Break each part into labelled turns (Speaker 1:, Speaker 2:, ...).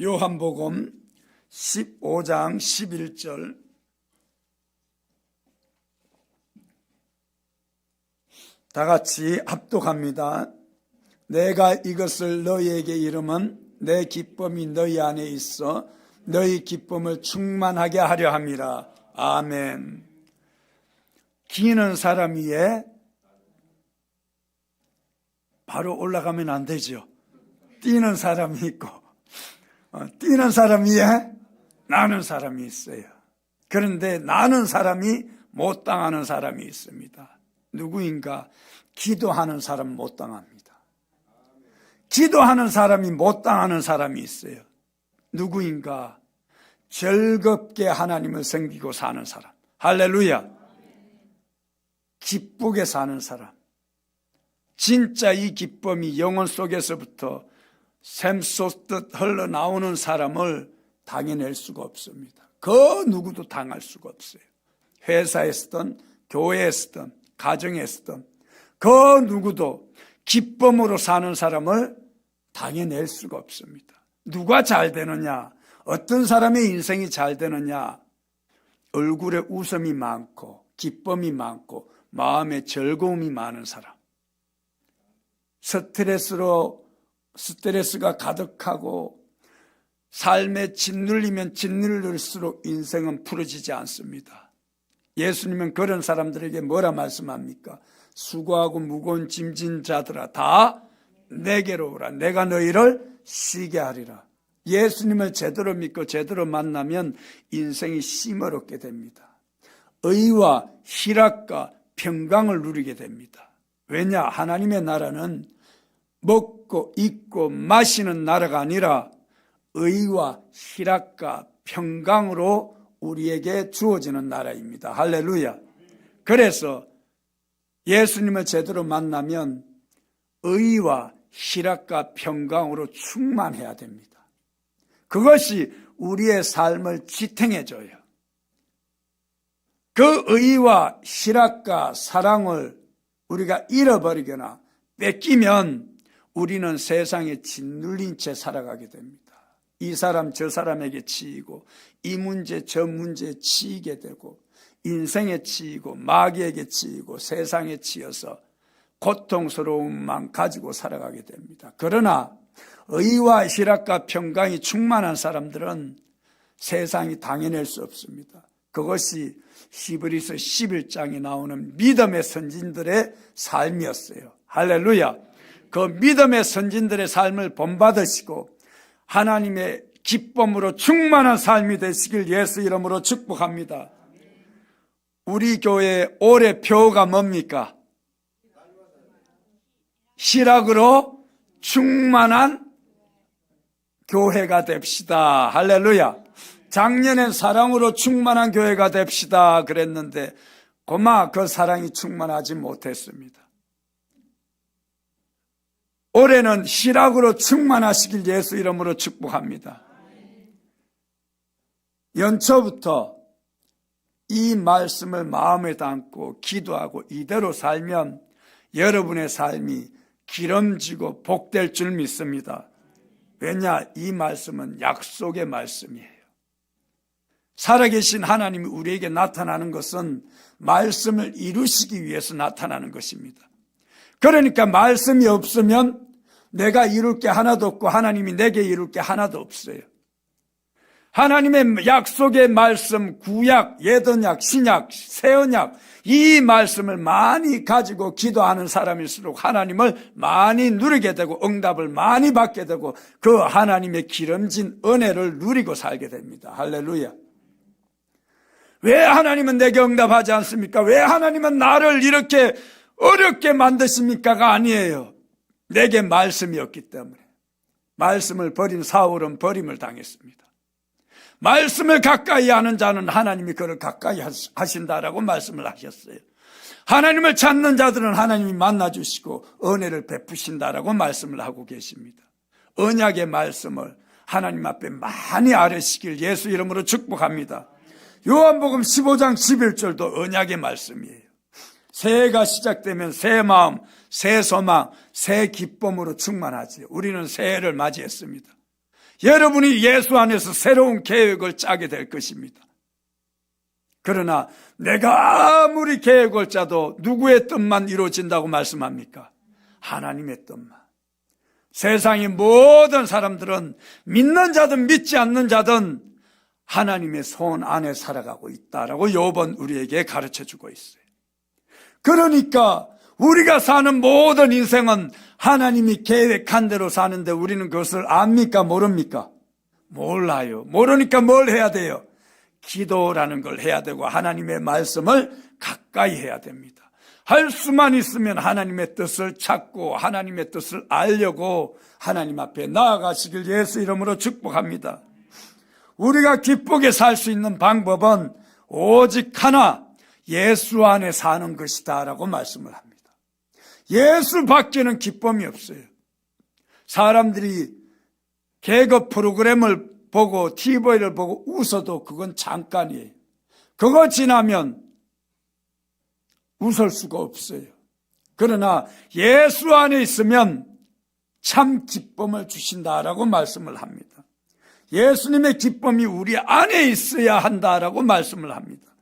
Speaker 1: 요한복음 15장 11절 다 같이 합독합니다. 내가 이것을 너희에게 이름은 내 기쁨이 너희 안에 있어 너희 기쁨을 충만하게 하려 함이라. 아멘. 기는 사람 위에 바로 올라가면 안 되죠. 뛰는 사람이 있고, 어, 뛰는 사람 위에 나는 사람이 있어요. 그런데 나는 사람이 못 당하는 사람이 있습니다. 누구인가? 기도하는 사람 못 당합니다. 기도하는 사람이 못 당하는 사람이 있어요. 누구인가? 즐겁게 하나님을 섬기고 사는 사람. 할렐루야. 기쁘게 사는 사람. 진짜 이 기쁨이 영혼 속에서부터 샘 쏟듯 흘러나오는 사람을 당해낼 수가 없습니다. 그 누구도 당할 수가 없어요. 회사에서든 교회에서든 가정에서든 그 누구도 기쁨으로 사는 사람을 당해낼 수가 없습니다. 누가 잘 되느냐? 어떤 사람의 인생이 잘 되느냐? 얼굴에 웃음이 많고 기쁨이 많고 마음에 즐거움이 많은 사람. 스트레스로 스트레스가 가득하고 삶에 짓눌리면 짓눌릴수록 인생은 풀어지지 않습니다. 예수님은 그런 사람들에게 뭐라 말씀합니까? 수고하고 무거운 짐진 자들아 다 내게로 오라. 내가 너희를 쉬게 하리라. 예수님을 제대로 믿고 제대로 만나면 인생이 심어롭게 됩니다. 의와 희락과 평강을 누리게 됩니다. 왜냐? 하나님의 나라는 먹 고 입고 마시는 나라가 아니라 의와 희락과 평강으로 우리에게 주어지는 나라입니다. 할렐루야. 그래서 예수님을 제대로 만나면 의와 희락과 평강으로 충만해야 됩니다. 그것이 우리의 삶을 지탱해줘요. 그 의와 희락과 사랑을 우리가 잃어버리거나 뺏기면 우리는 세상에 짓눌린 채 살아가게 됩니다. 이 사람 저 사람에게 치이고 이 문제 저 문제에 치이게 되고 인생에 치이고 마귀에게 치이고 세상에 치여서 고통스러움만 가지고 살아가게 됩니다. 그러나 의와 희락과 평강이 충만한 사람들은 세상이 당해낼 수 없습니다. 그것이 히브리서 11장에 나오는 믿음의 선진들의 삶이었어요. 할렐루야. 그 믿음의 선진들의 삶을 본받으시고 하나님의 기쁨으로 충만한 삶이 되시길 예수 이름으로 축복합니다. 우리 교회 올해 표가 뭡니까? 희락으로 충만한 교회가 됩시다. 할렐루야. 작년엔 사랑으로 충만한 교회가 됩시다. 그랬는데, 고마 그 사랑이 충만하지 못했습니다. 올해는 희락으로 충만하시길 예수 이름으로 축복합니다. 연초부터 이 말씀을 마음에 담고 기도하고 이대로 살면 여러분의 삶이 기름지고 복될 줄 믿습니다. 왜냐? 이 말씀은 약속의 말씀이에요. 살아계신 하나님이 우리에게 나타나는 것은 말씀을 이루시기 위해서 나타나는 것입니다. 그러니까 말씀이 없으면 내가 이룰 게 하나도 없고 하나님이 내게 이룰 게 하나도 없어요. 하나님의 약속의 말씀, 구약, 예언약, 신약, 새언약 이 말씀을 많이 가지고 기도하는 사람일수록 하나님을 많이 누리게 되고 응답을 많이 받게 되고 그 하나님의 기름진 은혜를 누리고 살게 됩니다. 할렐루야. 왜 하나님은 내게 응답하지 않습니까? 왜 하나님은 나를 이렇게 어렵게 만드십니까가 아니에요. 내게 말씀이 없기 때문에. 말씀을 버린 사울은 버림을 당했습니다. 말씀을 가까이 하는 자는 하나님이 그를 가까이 하신다라고 말씀을 하셨어요. 하나님을 찾는 자들은 하나님이 만나 주시고 은혜를 베푸신다라고 말씀을 하고 계십니다. 언약의 말씀을 하나님 앞에 많이 아뢰시길 예수 이름으로 축복합니다. 요한복음 15장 11절도 언약의 말씀이에요. 새해가 시작되면 새 마음, 새 소망, 새 기쁨으로 충만하지. 우리는 새해를 맞이했습니다. 여러분이 예수 안에서 새로운 계획을 짜게 될 것입니다. 그러나 내가 아무리 계획을 짜도 누구의 뜻만 이루어진다고 말씀합니까? 하나님의 뜻만. 세상의 모든 사람들은 믿는 자든 믿지 않는 자든 하나님의 손 안에 살아가고 있다라고 요번 우리에게 가르쳐 주고 있어요. 그러니까 우리가 사는 모든 인생은 하나님이 계획한 대로 사는데 우리는 그것을 압니까? 모릅니까? 몰라요. 모르니까 뭘 해야 돼요? 기도라는 걸 해야 되고 하나님의 말씀을 가까이 해야 됩니다. 할 수만 있으면 하나님의 뜻을 찾고 하나님의 뜻을 알려고 하나님 앞에 나아가시길 예수 이름으로 축복합니다. 우리가 기쁘게 살 수 있는 방법은 오직 하나 예수 안에 사는 것이다 라고 말씀을 합니다. 예수 밖에는 기쁨이 없어요. 사람들이 개그 프로그램을 보고 TV를 보고 웃어도 그건 잠깐이에요. 그거 지나면 웃을 수가 없어요. 그러나 예수 안에 있으면 참 기쁨을 주신다라고 말씀을 합니다. 예수님의 기쁨이 우리 안에 있어야 한다라고 말씀을 합니다.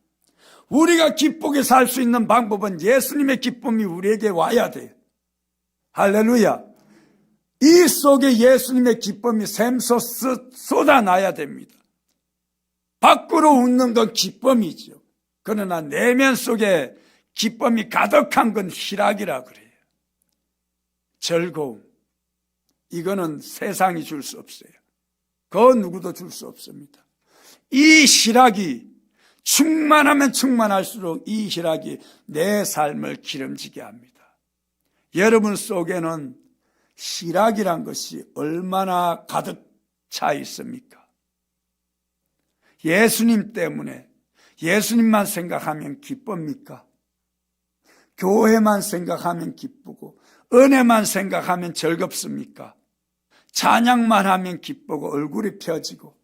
Speaker 1: 우리가 기쁘게 살 수 있는 방법은 예수님의 기쁨이 우리에게 와야 돼요. 할렐루야. 이 속에 예수님의 기쁨이 샘솟 쏟아나야 됩니다. 밖으로 웃는 건 기쁨이죠. 그러나 내면 속에 기쁨이 가득한 건 희락이라 그래요. 즐거움. 이거는 세상이 줄 수 없어요. 그 누구도 줄 수 없습니다. 이 희락이 충만하면 충만할수록 이 희락이 내 삶을 기름지게 합니다. 여러분 속에는 희락이란 것이 얼마나 가득 차 있습니까? 예수님 때문에 예수님만 생각하면 기쁩니까? 교회만 생각하면 기쁘고 은혜만 생각하면 즐겁습니까? 찬양만 하면 기쁘고 얼굴이 펴지고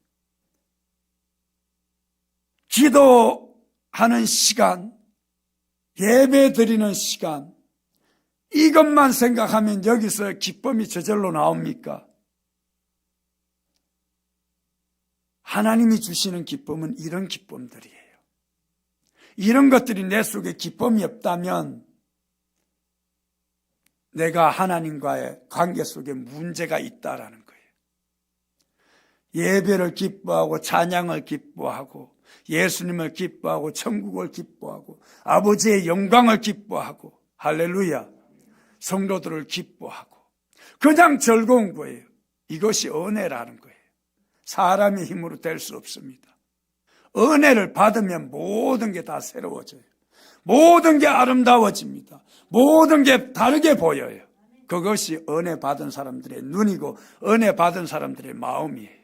Speaker 1: 기도하는 시간, 예배 드리는 시간, 이것만 생각하면 여기서 기쁨이 저절로 나옵니까? 하나님이 주시는 기쁨은 이런 기쁨들이에요. 이런 것들이 내 속에 기쁨이 없다면 내가 하나님과의 관계 속에 문제가 있다라는 거예요. 예배를 기뻐하고 찬양을 기뻐하고 예수님을 기뻐하고 천국을 기뻐하고 아버지의 영광을 기뻐하고 할렐루야 성도들을 기뻐하고 그냥 즐거운 거예요. 이것이 은혜라는 거예요. 사람의 힘으로 될 수 없습니다. 은혜를 받으면 모든 게 다 새로워져요. 모든 게 아름다워집니다. 모든 게 다르게 보여요. 그것이 은혜 받은 사람들의 눈이고 은혜 받은 사람들의 마음이에요.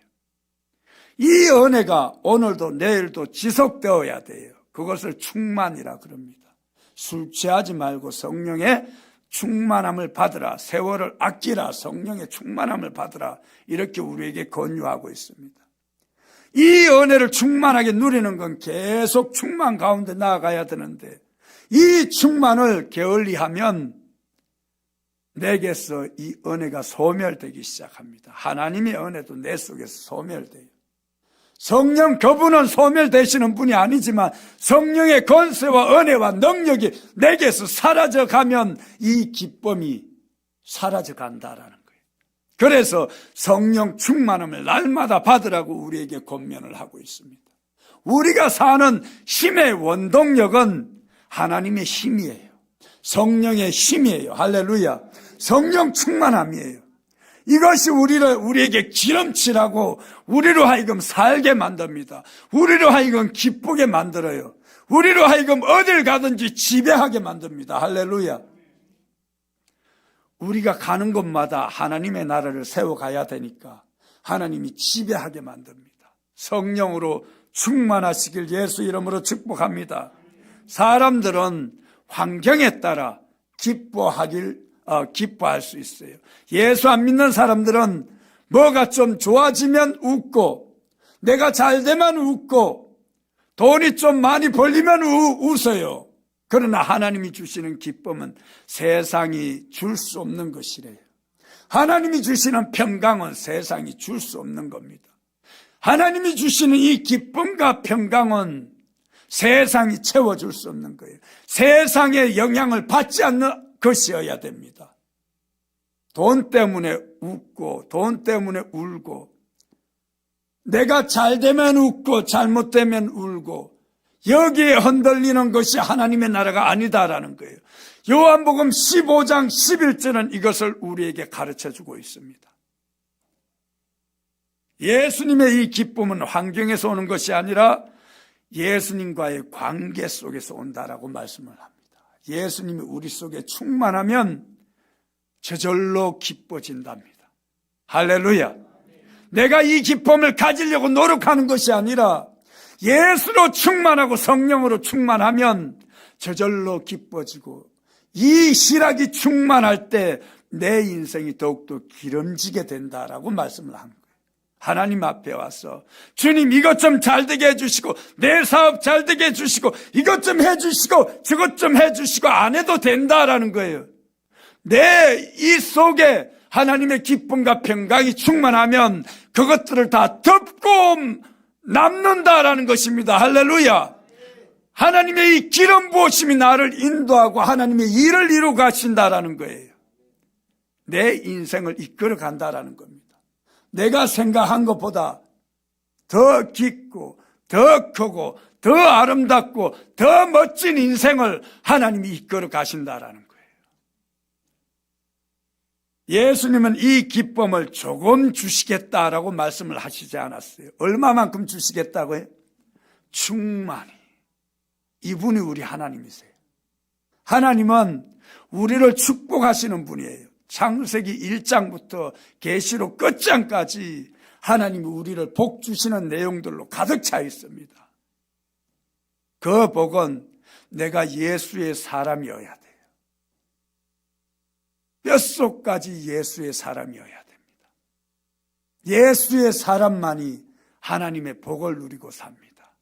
Speaker 1: 이 은혜가 오늘도 내일도 지속되어야 돼요. 그것을 충만이라 그럽니다. 술 취하지 말고 성령의 충만함을 받으라. 세월을 아끼라. 성령의 충만함을 받으라. 이렇게 우리에게 권유하고 있습니다. 이 은혜를 충만하게 누리는 건 계속 충만 가운데 나아가야 되는데 이 충만을 게을리하면 내게서 이 은혜가 소멸되기 시작합니다. 하나님의 은혜도 내 속에서 소멸돼요. 성령 그분은 소멸되시는 분이 아니지만 성령의 권세와 은혜와 능력이 내게서 사라져 가면 이 기쁨이 사라져 간다라는 거예요. 그래서 성령 충만함을 날마다 받으라고 우리에게 권면을 하고 있습니다. 우리가 사는 힘의 원동력은 하나님의 힘이에요. 성령의 힘이에요. 할렐루야. 성령 충만함이에요. 이것이 우리를, 우리에게 기름칠하고 우리로 하여금 살게 만듭니다. 우리로 하여금 기쁘게 만들어요. 우리로 하여금 어딜 가든지 지배하게 만듭니다. 할렐루야. 우리가 가는 곳마다 하나님의 나라를 세워가야 되니까 하나님이 지배하게 만듭니다. 성령으로 충만하시길 예수 이름으로 축복합니다. 사람들은 환경에 따라 기뻐하길 어, 기뻐할 수 있어요. 예수 안 믿는 사람들은 뭐가 좀 좋아지면 웃고 내가 잘 되면 웃고 돈이 좀 많이 벌리면 우, 웃어요. 그러나 하나님이 주시는 기쁨은 세상이 줄 수 없는 것이래요. 하나님이 주시는 평강은 세상이 줄 수 없는 겁니다. 하나님이 주시는 이 기쁨과 평강은 세상이 채워줄 수 없는 거예요. 세상의 영향을 받지 않는 것이어야 됩니다. 돈 때문에 웃고, 돈 때문에 울고, 내가 잘 되면 웃고, 잘못되면 울고, 여기에 흔들리는 것이 하나님의 나라가 아니다라는 거예요. 요한복음 15장 11절은 이것을 우리에게 가르쳐 주고 있습니다. 예수님의 이 기쁨은 환경에서 오는 것이 아니라 예수님과의 관계 속에서 온다라고 말씀을 합니다. 예수님이 우리 속에 충만하면 저절로 기뻐진답니다. 할렐루야. 내가 이 기쁨을 가지려고 노력하는 것이 아니라 예수로 충만하고 성령으로 충만하면 저절로 기뻐지고 이 실학이 충만할 때 내 인생이 더욱더 기름지게 된다라고 말씀을 한 거예요. 하나님 앞에 와서 주님 이것 좀 잘 되게 해주시고 내 사업 잘 되게 해주시고 이것 좀 해주시고 저것 좀 해주시고 안 해도 된다라는 거예요. 내 이 속에 하나님의 기쁨과 평강이 충만하면 그것들을 다 덮고 남는다라는 것입니다. 할렐루야. 하나님의 이 기름 부으심이 나를 인도하고 하나님의 일을 이루어 가신다라는 거예요. 내 인생을 이끌어 간다라는 겁니다. 내가 생각한 것보다 더 깊고 더 크고 더 아름답고 더 멋진 인생을 하나님이 이끌어 가신다라는 거예요. 예수님은 이 기쁨을 조금 주시겠다라고 말씀을 하시지 않았어요. 얼마만큼 주시겠다고요? 충만히. 이분이 우리 하나님이세요. 하나님은 우리를 축복하시는 분이에요. 창세기 1장부터 계시록 끝장까지 하나님이 우리를 복 주시는 내용들로 가득 차 있습니다. 그 복은 내가 예수의 사람이어야 돼요. 뼛속까지 예수의 사람이어야 됩니다. 예수의 사람만이 하나님의 복을 누리고 삽니다.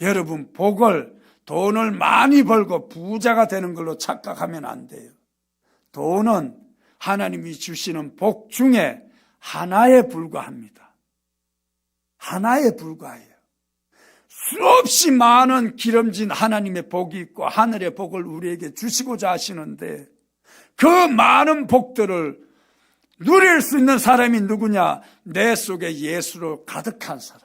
Speaker 1: 여러분, 복을 돈을 많이 벌고 부자가 되는 걸로 착각하면 안 돼요. 돈은 하나님이 주시는 복 중에 하나에 불과합니다. 하나에 불과해요. 수없이 많은 기름진 하나님의 복이 있고 하늘의 복을 우리에게 주시고자 하시는데 그 많은 복들을 누릴 수 있는 사람이 누구냐? 내 속에 예수로 가득한 사람.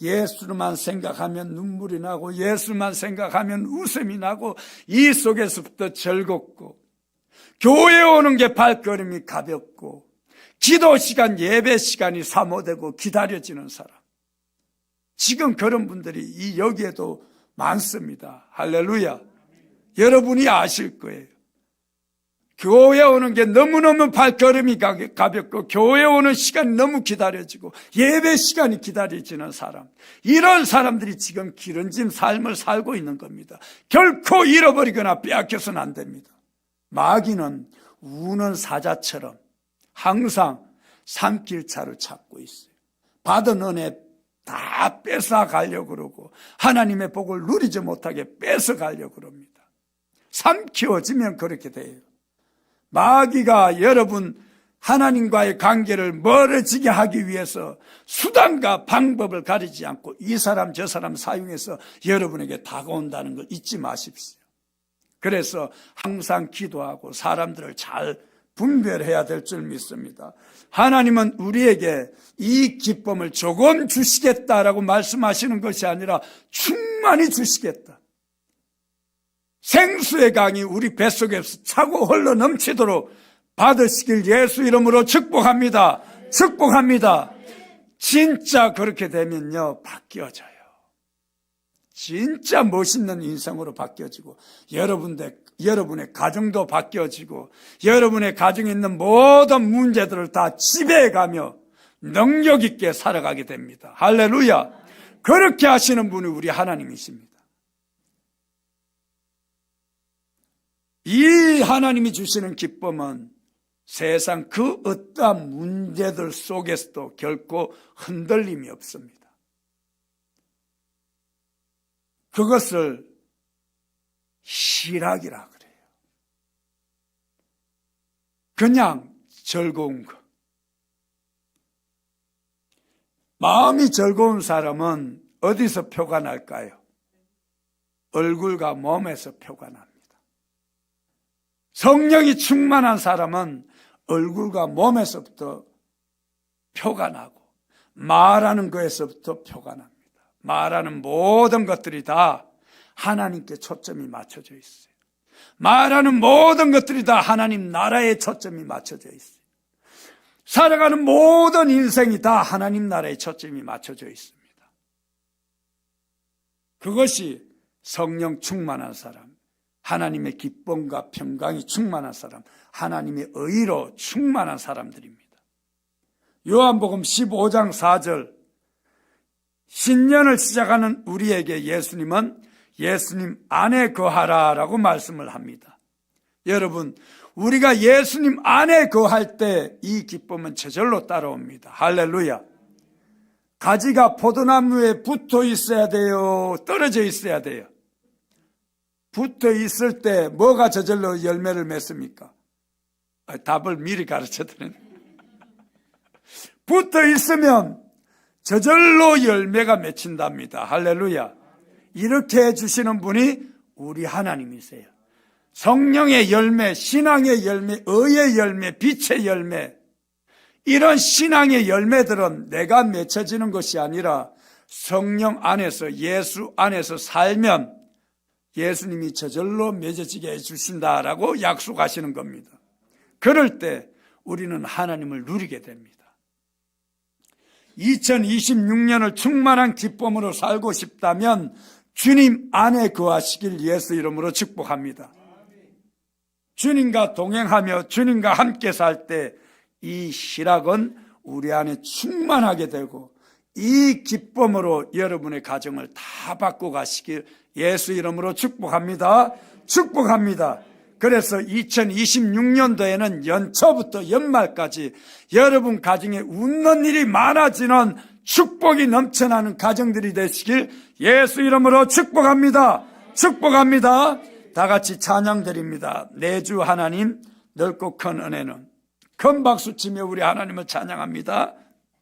Speaker 1: 예수만 생각하면 눈물이 나고 예수만 생각하면 웃음이 나고 이 속에서부터 즐겁고 교회 오는 게 발걸음이 가볍고 기도 시간 예배 시간이 사모되고 기다려지는 사람. 지금 그런 분들이 이 여기에도 많습니다. 할렐루야. 여러분이 아실 거예요. 교회 오는 게 너무너무 발걸음이 가볍고 교회 오는 시간이 너무 기다려지고 예배 시간이 기다려지는 사람 이런 사람들이 지금 기름진 삶을 살고 있는 겁니다. 결코 잃어버리거나 빼앗겨서는 안 됩니다. 마귀는 우는 사자처럼 항상 산길차를 찾고 있어요. 받은 은혜 다 뺏어 가려고 그러고 하나님의 복을 누리지 못하게 뺏어 가려고 그럽니다. 삼키워지면 그렇게 돼요. 마귀가 여러분 하나님과의 관계를 멀어지게 하기 위해서 수단과 방법을 가리지 않고 이 사람 저 사람 사용해서 여러분에게 다가온다는 걸 잊지 마십시오. 그래서 항상 기도하고 사람들을 잘 분별해야 될 줄 믿습니다. 하나님은 우리에게 이 기쁨을 조금 주시겠다라고 말씀하시는 것이 아니라 충만히 주시겠다. 생수의 강이 우리 뱃속에서 차고 흘러 넘치도록 받으시길 예수 이름으로 축복합니다. 축복합니다. 진짜 그렇게 되면요, 바뀌어져요. 진짜 멋있는 인생으로 바뀌어지고, 여러분의, 여러분의 가정도 바뀌어지고, 여러분의 가정에 있는 모든 문제들을 다 지배해가며 능력 있게 살아가게 됩니다. 할렐루야. 그렇게 하시는 분이 우리 하나님이십니다. 이 하나님이 주시는 기쁨은 세상 그 어떠한 문제들 속에서도 결코 흔들림이 없습니다. 그것을 희락이라 그래요. 그냥 즐거운 것. 마음이 즐거운 사람은 어디서 표가 날까요? 얼굴과 몸에서 표가 납니다. 성령이 충만한 사람은 얼굴과 몸에서부터 표가 나고 말하는 것에서부터 표가 납니다. 말하는 모든 것들이 다 하나님께 초점이 맞춰져 있어요. 말하는 모든 것들이 다 하나님 나라에 초점이 맞춰져 있어요. 살아가는 모든 인생이 다 하나님 나라에 초점이 맞춰져 있습니다. 그것이 성령 충만한 사람, 하나님의 기쁨과 평강이 충만한 사람, 하나님의 의로 충만한 사람들입니다. 요한복음 15장 4절 신년을 시작하는 우리에게 예수님은 예수님 안에 거하라라고 말씀을 합니다. 여러분, 우리가 예수님 안에 거할 때 이 기쁨은 저절로 따라옵니다. 할렐루야. 가지가 포도나무에 붙어 있어야 돼요? 떨어져 있어야 돼요? 붙어 있을 때 뭐가 저절로 열매를 맺습니까? 아, 답을 미리 가르쳐 드리네. 붙어 있으면 저절로 열매가 맺힌답니다. 할렐루야. 이렇게 해주시는 분이 우리 하나님이세요. 성령의 열매, 신앙의 열매, 의의 열매, 빛의 열매, 이런 신앙의 열매들은 내가 맺혀지는 것이 아니라 성령 안에서 예수 안에서 살면 예수님이 저절로 맺어지게 해주신다라고 약속하시는 겁니다. 그럴 때 우리는 하나님을 누리게 됩니다. 2026년을 충만한 기쁨으로 살고 싶다면 주님 안에 거하시길 예수 이름으로 축복합니다. 주님과 동행하며 주님과 함께 살 때이 실학은 우리 안에 충만하게 되고 이 기쁨으로 여러분의 가정을 다 바꿔 가시길 예수 이름으로 축복합니다. 축복합니다. 그래서 2026년도에는 연초부터 연말까지 여러분 가정에 웃는 일이 많아지는 축복이 넘쳐나는 가정들이 되시길 예수 이름으로 축복합니다. 축복합니다. 다 같이 찬양 드립니다. 내주 하나님 넓고 큰 은혜는 큰 박수 치며 우리 하나님을 찬양합니다.